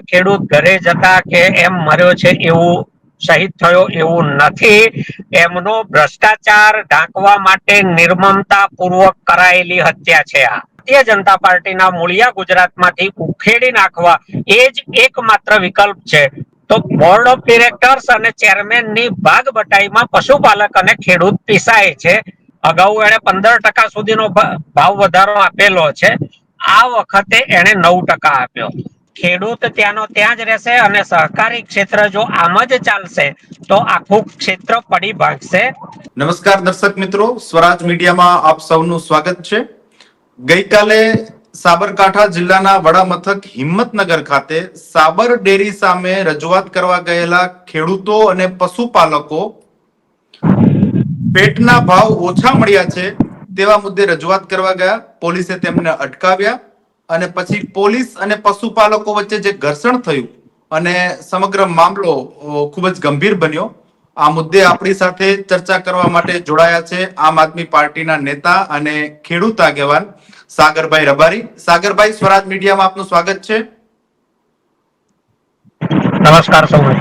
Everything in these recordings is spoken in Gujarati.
ખેડૂત ઘરે જતા કે એમ મર્યો છે એવું શહીદ થયો એવું નથી. એમનો ભ્રષ્ટાચાર ઢાંકવા માટે નિર્મમતા પૂર્વક કરાયેલી હત્યા છે આ. ભારતીય જનતા પાર્ટીના મૂળિયા ગુજરાતમાંથી ઉખેડી નાખવા એ જ એકમાત્ર વિકલ્પ છે. તો બોર્ડ ઓફ ડિરેક્ટર્સ અને ચેરમેનની ભાગ બટાઈમાં પશુપાલક અને ખેડૂત પીસાય છે. અગાઉ એણે પંદર ટકા સુધીનો ભાવ વધારો આપેલો છે. આ વખતે એણે નવ ટકા આપ્યો. ખેડૂત ત્યાંનો ત્યાં જ રહેશે અને સહકારી ક્ષેત્ર જો આમ જ ચાલશે, તો આખું ક્ષેત્ર પડી ભાગશે. નમસ્કાર દર્શક મિત્રો, સ્વરાજ મીડિયામાં આપ સૌનું સ્વાગત છે. ગઈકાલે સાબરકાંઠા જિલ્લાના વડા મથક હિંમતનગર ખાતે સાબર ડેરી સામે રજૂઆત કરવા ગયેલા ખેડૂતો અને પશુપાલકો પેટના ભાવ ઓછા મળ્યા છે તેવા મુદ્દે રજૂઆત કરવા ગયા. પોલીસે તેમને અટકાવ્યા. અને પછી પોલીસ અને પશુપાલકો વચ્ચે જે ઘર્ષણ થયું અને સમગ્ર મામલો ખૂબ જ ગંભીર બન્યો. આ મુદ્દે આપણી સાથે ચર્ચા કરવા માટે જોડાયા છે આમ આદમી પાર્ટીના નેતા અને ખેડૂત આગેવાન સાગરભાઈ રબારી. સાગરભાઈ, સ્વરાજ મીડિયામાં આપનું સ્વાગત છે. નમસ્કાર સૌને.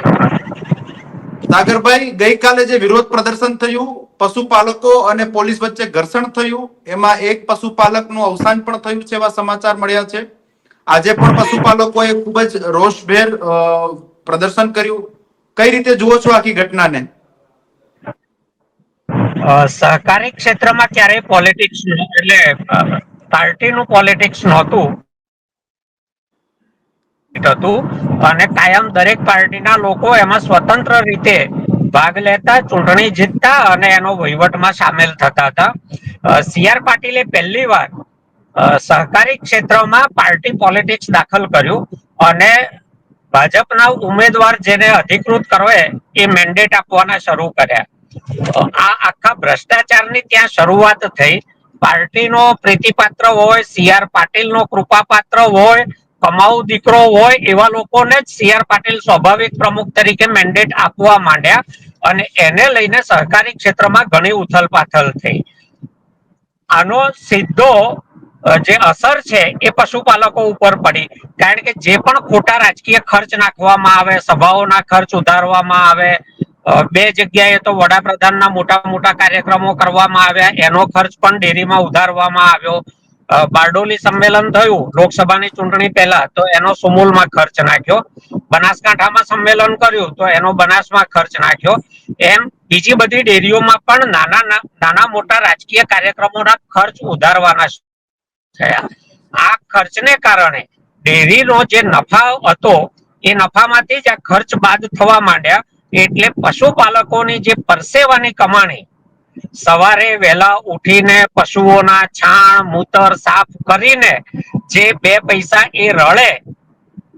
સાગરભાઈ ગઈકાલે જે વિરોધ પ્રદર્શન થયું, પશુપાલકો અને પોલીસ વચ્ચે ઘર્ષણ થયું, એમાં એક પશુપાલકનું અવસાન પણ થયું છે એવા સમાચાર મળ્યા છે. આજે પણ પશુપાલકોએ ખૂબ જ રોષભેર પ્રદર્શન કર્યું. કઈ રીતે જુઓ છો આખી ઘટનાને? સહકારી ક્ષેત્રમાં ક્યારેય પોલિટિક્સ એટલે પાર્ટીનું પોલિટિક્સ નહોતું. હતું. અને કાયમ દરેક પાર્ટીના લોકો એમાં સ્વતંત્ર રીતે ભાગ લેતા, ચૂંટણી જીતતા અને એનો વહીવટમાં સામેલ થતા હતા. સી આર પાટીલે પહેલી વાર સહકારી ક્ષેત્રમાં પાર્ટી પોલિટિક્સ દાખલ કર્યું અને ભાજપના ઉમેદવાર જેને અધિકૃત કરવે એ મેન્ડેટ આપવાના શરૂ કર્યા. આ આખા ભ્રષ્ટાચારની ત્યાં શરૂઆત થઈ. પાર્ટીનો પ્રીતિપાત્ર હોય, સી આર પાટીલનો કૃપાપાત્ર હોય કમાઉ દીકરો હોય એવા લોકોને જ સી પાટીલ સ્વાભાવિક પ્રમુખ તરીકે મેન્ડેટ આપવા માંડ્યા અને એને લઈને સહકારી ક્ષેત્રમાં ઘણી ઉથલપાથલ થઈ. આનો સીધો જે અસર છે એ પશુપાલકો ઉપર પડી. કારણ કે જે પણ ખોટા રાજકીય ખર્ચ નાખવામાં આવે, સભાઓના ખર્ચ ઉધારવામાં આવે બે જગ્યાએ તો વડાપ્રધાનના મોટા મોટા કાર્યક્રમો કરવામાં આવ્યા, એનો ખર્ચ પણ ડેરીમાં ઉધારવામાં આવ્યો. બારડોલી સંમેલન થયું, લોકસભાની ચૂંટણી પહેલા, તો એનો સુમૂલમાં ખર્ચ નાખ્યો. બનાસકાંઠામાં સંમેલન કર્યું, તો એનો બનાસમાં ખર્ચ નાખ્યો. એમ બીજી બધી ડેરીઓમાં પણ નાના નાના મોટા રાજકીય કાર્યક્રમોના ખર્ચ ઉધારવાના થયા. આ ખર્ચને કારણે ડેરીનો જે નફા હતો, એ નફામાંથી જ આ ખર્ચ બાદ થવા માંડ્યા. એટલે પશુપાલકોની જે પરસેવાની કમાણી સવારે વહેલા ઉઠીને પશુઓના છાણ, મૂતર સાફ કરીને જે બે પૈસા એ રળે,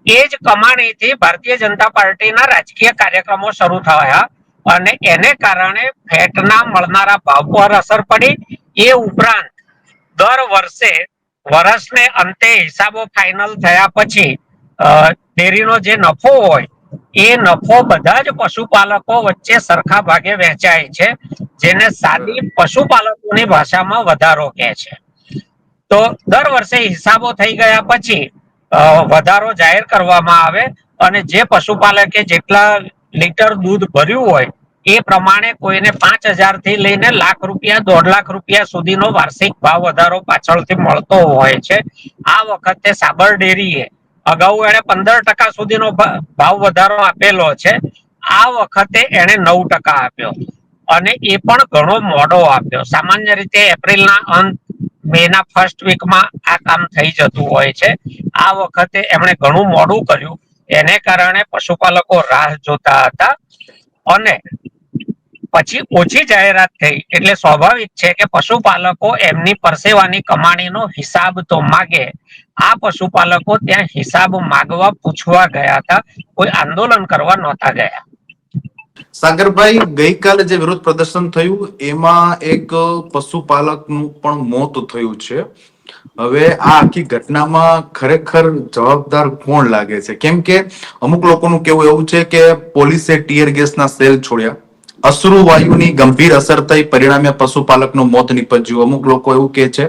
એ જ કમાણીથી ભારતીય જનતા પાર્ટીના રાજકીય કાર્યક્રમો શરૂ થયા અને એને કારણે ફેટના મળનારા ભાવ પર અસર પડી. એ ઉપરાંત દર વર્ષે વર્ષને અંતે હિસાબો ફાઇનલ થયા પછી ડેરીનો જે નફો હોય એ નફો બધા જ પશુપાલકો વચ્ચે સરખા ભાગે વહેંચાય છે, જેને સાદી પશુપાલકોની ભાષામાં વધારો કહે છે. તો દર વર્ષે હિસાબો થઈ ગયા પછી વધારો જાહેર કરવામાં આવે અને જે પશુપાલકે જેટલા લીટર દૂધ ભર્યું હોય, એ પ્રમાણે કોઈને પાંચ હજારથી લઈને લાખ રૂપિયા, દોઢ લાખ રૂપિયા સુધીનો વાર્ષિક ભાવ વધારો પાછળથી મળતો હોય છે. આ વખતે સાબર ડેરીએ અગાઉ એણે પંદર ટકા સુધીનો ભાવ વધારો આપેલો છે. આ વખતે એણે નવ ટકા આપ્યો. અને એ પણ ઘણો મોડો આપ્યો. સામાન્ય રીતે એપ્રિલના અંત, મેના ફર્સ્ટ વીકમાં આ કામ થઈ જતું હોય છે. આ વખતે એમણે ઘણું મોડું કર્યું. એને કારણે પશુપાલકો રાહ જોતા હતા. અને પછી ઓછી જાહેરાત થઈ. એટલે સ્વાભાવિક છે કે પશુપાલકો એમની પરસેવાની કમાણીનો હિસાબ તો માગે. આ પશુપાલકો ત્યાં હિસાબ માગવા પૂછવા ગયા હતા. કોઈ આંદોલન કરવા નહોતા ગયા. સાગરભાઈ, ગઈકાલે જે વિરોધ પ્રદર્શન થયું, એમાં એક પશુપાલકનું પણ મોત થયું છે. હવે આ આખી ઘટનામાં ખરેખર જવાબદાર કોણ લાગે છે? કેમ કે અમુક લોકોનું કેવું એવું છે કે પોલીસે ટીયર ગેસના સેલ છોડ્યા. અશ્રુ વાયુની ગંભીર અસર થઈ પરિણામે પશુપાલકનું મોત નીપજ્યું. અમુક લોકો એવું કહે છે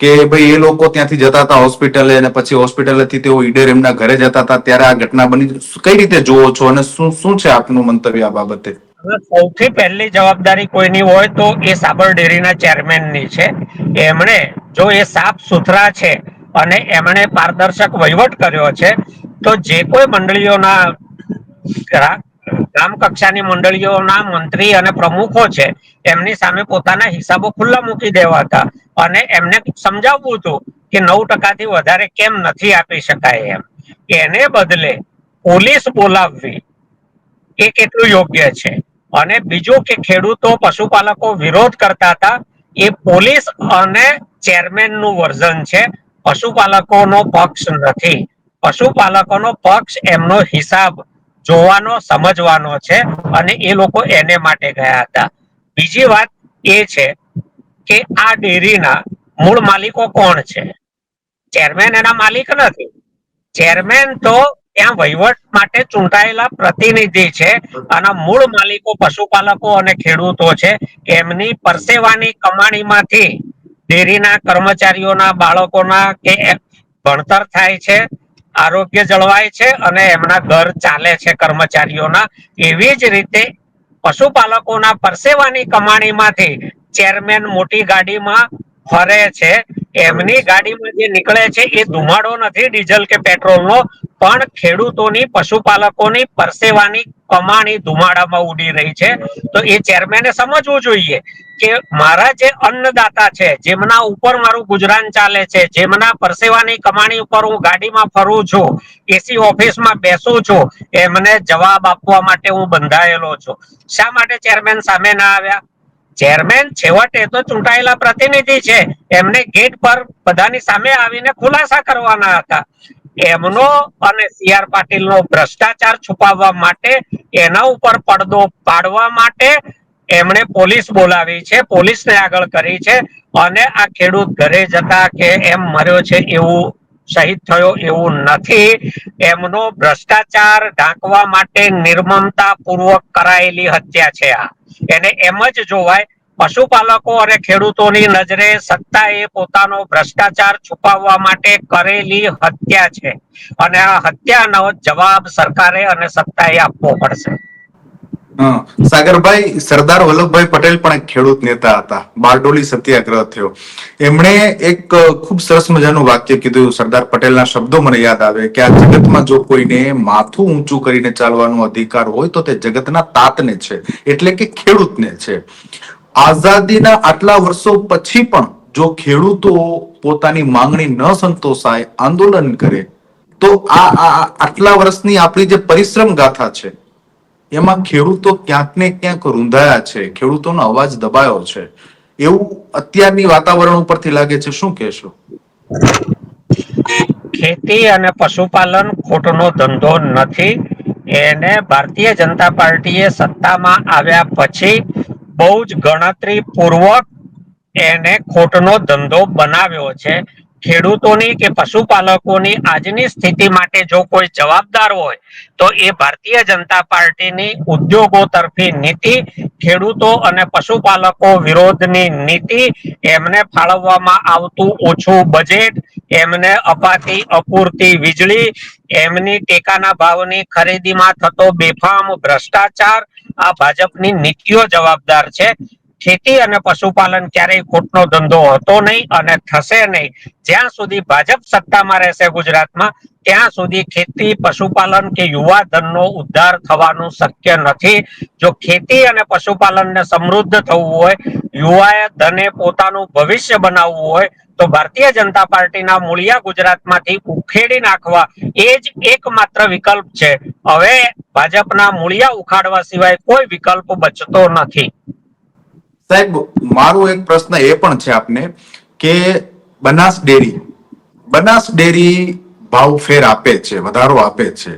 કે ભાઈ એ લોકો ત્યાંથી જતા હતા હોસ્પિટલે અને પછી હોસ્પિટલેથી તેઓ ઈડર એમના ઘરે જતા હતા. ત્યારે આ ઘટના બની. કઈ રીતે જોવો છો અને શું શું છે આપનું મંતવ્ય આ બાબતે? સૌથી પહેલી જવાબદારી કોઈની હોય તો એ સાબર ડેરીના ચેરમેનની છે. એમણે જો એ સાફ સુથરા છે અને એમણે પારદર્શક વહીવટ કર્યો છે, તો જે કોઈ મંડળીઓના ગ્રામ કક્ષાની મંડળીઓના મંત્રી અને પ્રમુખો છે, એમની સામે પોતાના હિસાબો ખુલ્લા મૂકી દેવા હતા. અને એમને સમજાવવું હતું કે નવ ટકાથી વધારે કેમ નથી આપી શકાય એમ. એને બદલે પોલીસ બોલાવવી એ કેટલું યોગ્ય છે? અને બીજું કે ખેડૂતો પશુપાલકો વિરોધ કરતા હતા, એ પોલીસ અને ચેરમેનનું વર્ઝન છે. પશુપાલકોનો પક્ષ નથી. પશુપાલકોનો પક્ષ એમનો હિસાબ જોવાનો, સમજવાનો છે અને એ લોકો એને માટે ગયા હતા. બીજી વાત એ છે કે આ ડેરીના મૂળ માલિકો કોણ છે? ચેરમેન એના માલિક નથી. ચેરમેન તો ત્યાં વહીવટ માટે ચૂંટાયેલા પ્રતિનિધિ છે અને મૂળ માલિકો, પશુપાલકો અને ખેડૂતો છે. એમની પરસેવાની કમાણીમાંથી ડેરીના કર્મચારીઓના, બાળકોના કે ભણતર થાય છે આરોગ્ય જળવાય છે અને એમના ઘર ચાલે છે કર્મચારીઓના. એવી જ રીતે પશુપાલકોના પરસેવાની કમાણીમાંથી ચેરમેન મોટી ગાડીમાં ફરે છે. એમની ગાડીમાં જે નીકળે છે એ ધુમાડો નથી, ડીઝલ કે પેટ્રોલનો પણ ખેડૂતોની, પશુપાલકોની પરસેવાની કમાણી ધુમાડામાં ઉડી રહી છે. તો એ ચેરમેને સમજવું જોઈએ કે મારા જે અન્નદાતા છે, જેમના ઉપર મારું ગુજરાન ચાલે છે, જેમના પરસેવાની કમાણી ઉપર હું ગાડીમાં ફરું છું, એસી ઓફિસમાં બેસું છું, એમને જવાબ આપવા માટે હું બંધાયેલો છું. શા માટે ચેરમેન સામે ના આવ્યા? ચેરમેન છેવટે તો ચૂંટાયેલા પ્રતિનિધિ છે. એમને ગેટ પર બધાની સામે આવીને ખુલાસા કરવાના હતા. એમનો અને સી આર પાટીલનો ભ્રષ્ટાચાર છુપાવવા માટે, એના ઉપર પડદો પાડવા માટે એમણે પોલીસ બોલાવી છે, પોલીસને આગળ કરી છે અને આ ખેડૂત ઘરે જતા કે એમ મર્યો છે એવું શહીદ થયો એવું નથી. એમનો ભ્રષ્ટાચાર ઢાંકવા માટે નિર્મમતા પૂર્વક કરાયેલી હત્યા છે આ. એને એમ જ જોવાય પશુપાલકો અને ખેડૂતોની નજરે સત્તાએ પોતાનો ભ્રષ્ટાચાર છુપાવવા માટે કરેલી હત્યા છે. અને આ હત્યાનો જવાબ સરકારે અને સત્તાએ આપવો પડશે. સાગરભાઈ, સરદાર વલ્લભભાઈ પટેલ પણ એક ખેડૂત નેતા હતા. બારડોલી સત્યાગ્રહ થયો. એમણે એક ખૂબ સરસ મજાનું વાક્ય કીધું. સરદાર પટેલના શબ્દો મને યાદ આવે કે આ જગતમાં જો કોઈને માથું ઊંચું કરીને ચાલવાનો અધિકાર હોય તો તે જગતના તાતને છે. એટલે કે ખેડૂતને છે. આઝાદીના આટલા વર્ષો પછી પણ જો ખેડૂતો પોતાની માંગણી ન સંતોષાય, આંદોલન કરે, તો આ આટલા વર્ષની આપણી જે પરિશ્રમ ગાથા છે, એમાં ખેડૂતો ક્યાંક ને ક્યાંક રૂંધાયા છે, ખેડૂતોનો અવાજ દબાયો છે. એવું અત્યારની વાતાવરણ ઉપરથી લાગે છે. શું કહેશો? ખેતી અને પશુપાલન ખોટનો ધંધો નથી. એને ભારતીય જનતા પાર્ટીએ સત્તામાં આવ્યા પછી બહુ જ ગણતરી પૂર્વક એને ખોટનો ધંધો બનાવ્યો છે. ખેડૂતોની કે પશુપાલકોની આજની સ્થિતિ માટે જો કોઈ જવાબદાર હોય, તો એ ભારતીય જનતા પાર્ટીની ઉદ્યોગો તરફી નીતિ, ખેડૂતો અને પશુપાલકો વિરોધની નીતિ એમને ફાળવવામાં આવતું ઓછું બજેટ એમને અપાતી અપૂરતી વીજળી, એમની ટેકાના ભાવની ખરીદીમાં થતો બેફામ ભ્રષ્ટાચાર આ ભાજપની નીતિઓ જવાબદાર છે. ખેતી અને પશુપાલન ક્યારેય ખોટનો ધંધો હતો નહીં અને થશે નહીં. જ્યાં સુધી ભાજપ સત્તામાં રહેશે ગુજરાતમાં, ત્યાં સુધી ખેતી, પશુપાલન કે યુવા ધનનો ઉદ્ધાર થવાનું શક્ય નથી. જો ખેતી અને પશુપાલનને સમૃદ્ધ થવું હોય, યુવાએ ધને પોતાનું ભવિષ્ય બનાવવું હોય તો ભારતીય જનતા પાર્ટીના મૂળિયા ગુજરાતમાંથી ઉખેડી નાખવા એ જ એકમાત્ર વિકલ્પ છે. હવે ભાજપના મૂળિયા ઉખાડવા સિવાય કોઈ વિકલ્પ બચતો નથી. સાહેબ, મારો એક પ્રશ્ન એ પણ છે આપને કે બનાસ ડેરી બનાસ ડેરી ભાવ ફેર આપે છે, વધારો આપે છે.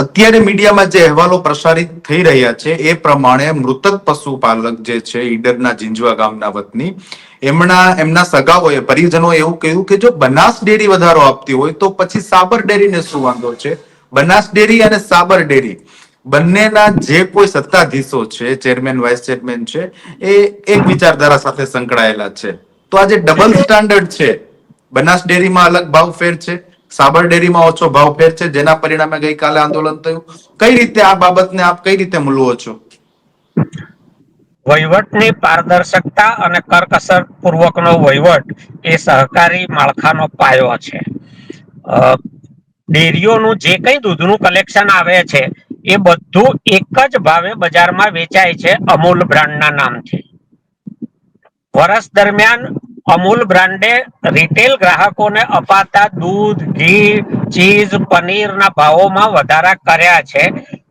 અત્યારે મીડિયામાં જે અહેવાલો પ્રસારિત થઈ રહ્યા છે, એ પ્રમાણે મૃતક પશુપાલક જે છે, ઈડરના જીંજવા ગામના વતની, એમના એમના સગાઓએ, પરિજનોએ એવું કહ્યું કે જો બનાસ ડેરી વધારો આપતી હોય તો પછી સાબર ડેરીને શું વાંધો છે? બનાસ ડેરી અને સાબર ડેરી બંનેના જે કોઈ સત્તાધીશો છે, ચેરમેન, વાઇસ ચેરમેન છે, એ એક વિચારધારા સાથે સંકળાયેલા છે. તો આ જે ડબલ સ્ટાન્ડર્ડ છે. બનાસ ડેરીમાં અલગ ભાવ ફેર છે. સાબર ડેરીમાં ઓછો ભાવ ફેર છે, જેના પરિણામે ગઈકાલે આંદોલન થયું. કઈ રીતે આ બાબતને આપ કઈ રીતે મૂલવો છો? વહીવટની પારદર્શકતા અને કરકસર પૂર્વકનો વહીવટ એ સહકારી માળખાનો પાયો છે. ડેરીઓનું જે કંઈ દૂધનું કલેક્શન આવે છે, એ બધું એક જ ભાવે બજારમાં વેચાય છે અમૂલ બ્રાન્ડના નામથી. વર્ષ દરમિયાન અમૂલ બ્રાન્ડે રિટેલ ગ્રાહકોને અપાતા દૂધ, ઘી, ચીઝ, પનીરના ભાવોમાં વધારા કર્યા છે.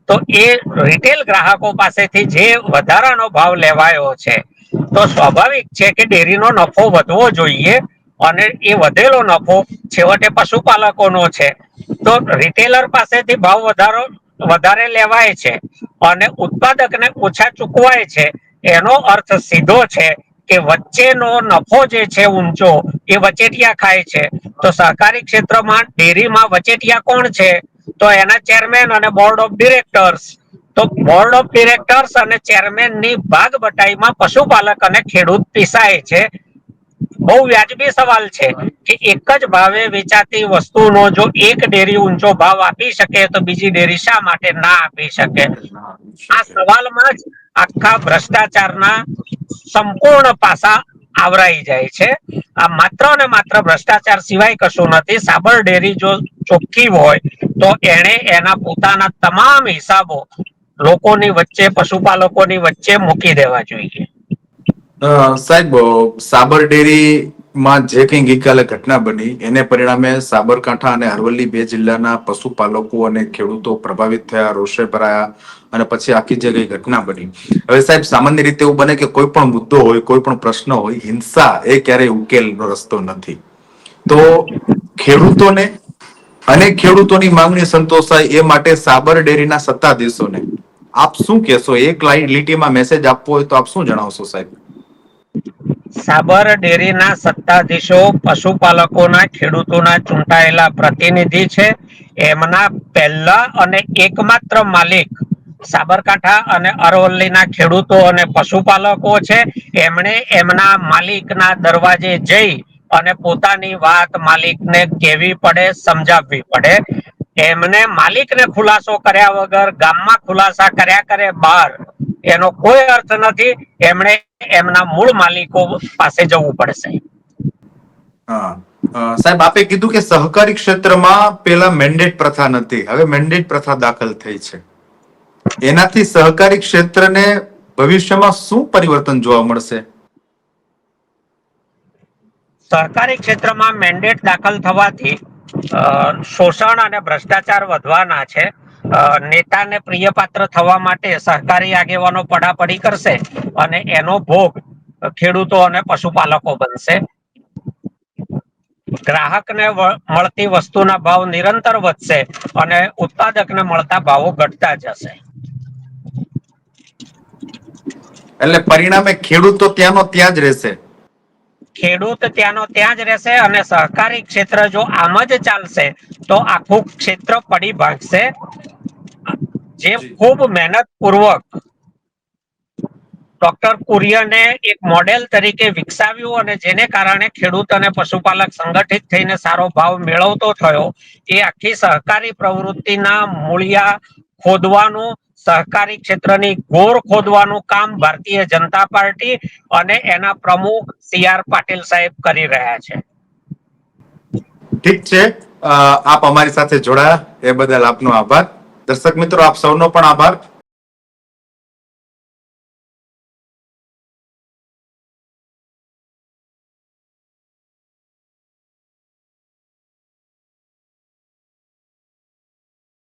તો એ રિટેલ ગ્રાહકો પાસેથી જે વધારાનો ભાવ લેવાયો છે, તો સ્વાભાવિક છે કે ડેરીનો નફો વધવો જોઈએ અને એ વધેલો નફો છેવટે પશુપાલકોનો છે. તો રિટેલર પાસેથી ભાવ વધારો, વધારે લેવાય છે અને ઉત્પાદકને ઓછા ચૂકવાય છે. એનો અર્થ સીધો છે કે વચ્ચેનો નફો જે છે ઊંચો, એ વચેટિયા ખાય છે. તો સહકારી ક્ષેત્રમાં ડેરીમાં વચેટિયા કોણ છે? તો એના ચેરમેન અને બોર્ડ ઓફ ડિરેક્ટર્સ. તો બોર્ડ ઓફ ડિરેક્ટર્સ અને ચેરમેનની ભાગ બટાઈમાં પશુપાલક અને ખેડૂત પીસાય છે. બહુ વ્યાજબી સવાલ છે કે એક જ ભાવે વેચાતી વસ્તુનો જો એક ડેરી ઊંચો ભાવ આપી શકે તો બીજી ડેરી શા માટે ના આપી શકે? આ સવાલમાં જ આખા ભ્રષ્ટાચારના સંપૂર્ણ પાસા આવરાઈ જાય છે. આ માત્ર ને માત્ર ભ્રષ્ટાચાર સિવાય કશું નથી. સાબર ડેરી જો ચોખ્ખી હોય તો એણે એના પોતાના તમામ હિસાબો લોકોની વચ્ચે, પશુપાલકોની વચ્ચે મૂકી દેવા જોઈએ. સાહેબ સાબર ડેરી માં જે કંઈ ગઈકાલે ઘટના બની, એને પરિણામે સાબરકાંઠા અને અરવલ્લી બે જિલ્લાના પશુપાલકો અને ખેડૂતો પ્રભાવિત થયા, રોષે ભરાયા અને પછી આખી જે કઈ ઘટના બની. હવે સાહેબ, સામાન્ય રીતે એવું બને કે કોઈ પણ મુદ્દો હોય, કોઈ પણ પ્રશ્ન હોય, હિંસા એ ક્યારેય ઉકેલનો રસ્તો નથી. તો ખેડૂતોને અને ખેડૂતોની માંગણી સંતોષાય એ માટે સાબર ડેરીના સત્તાધીશોને. આપ શું કહેશો? એક લાઈન લીટીમાં મેસેજ આપવો હોય તો આપ શું જણાવશો સાહેબ? સાબર ડેરીના સત્તાધીશો, પશુપાલકોના ખેડૂતોના ચૂંટાયેલા પ્રતિનિધિ છે. એમના પહેલા અને એકમાત્ર માલિક સાબરકાંઠા અને અરવલ્લીના ખેડૂતો અને પશુપાલકો છે. એમણે એમના માલિકના દરવાજે જઈ અને પોતાની વાત માલિકને કહેવી પડે, સમજાવવી પડે. એમને માલિકને ખુલાસો કર્યા વગર, ગામમાં ખુલાસા કર્યા કરે, બહાર એનો કોઈ અર્થ નથી એમણે એમના મૂળ માલિકો પાસે જવું પડશે. સાહેબ આપે કીધું કે સહકારી ક્ષેત્રમાં પેલા મેન્ડેટ પ્રથા નથી હવે મેન્ડેટ પ્રથા દાખલ થઈ છે. એનાથી સહકારી ક્ષેત્રને ભવિષ્યમાં શું પરિવર્તન જોવા મળશે? સહકારી ક્ષેત્રમાં મેન્ડેટ દાખલ થવાથી શોષણ અને ભ્રષ્ટાચાર વધવાના છે. નેતાને પ્રિયપાત્ર થવા માટે સહકારી આગેવાનો પડાપડી કરશે અને એનો ભોગ ખેડૂતો અને પશુપાલકો બનશે. ગ્રાહકને મળતી વસ્તુના ભાવ નિરંતર વધશે અને ઉત્પાદકને મળતા ભાવો ઘટતા જશે. એટલે પરિણામે ખેડૂતો ત્યાંનો ત્યાં જ રહેશે? ખેડૂત ત્યાંનો ત્યાં જ રહેશે અને સહકારી ક્ષેત્ર જો આમ જ ચાલશે તો આખું ક્ષેત્ર પડી ભાગશે. જે ખૂબ મહેનત પૂર્વક ડોક્ટર કુરિયને એક મોડેલ તરીકે વિકસાવ્યું અને જેને કારણે ખેડૂત અને પશુપાલક સંગઠિત થઈને સારો ભાવ મેળવતો થયો એ આખી સહકારી પ્રવૃત્તિના મૂળિયા ખોદવાનું સહકારી ક્ષેત્રની ગોર ખોદવાનું કામ ભારતીય જનતા પાર્ટી અને એના પ્રમુખ સી આર પાટીલ સાહેબ કરી રહ્યા છે. ઠીક છે. આપ અમારી સાથે જોડાયા. એ બદલ આપનો આભાર. દર્શક મિત્રો આપ સૌનો પણ આભાર.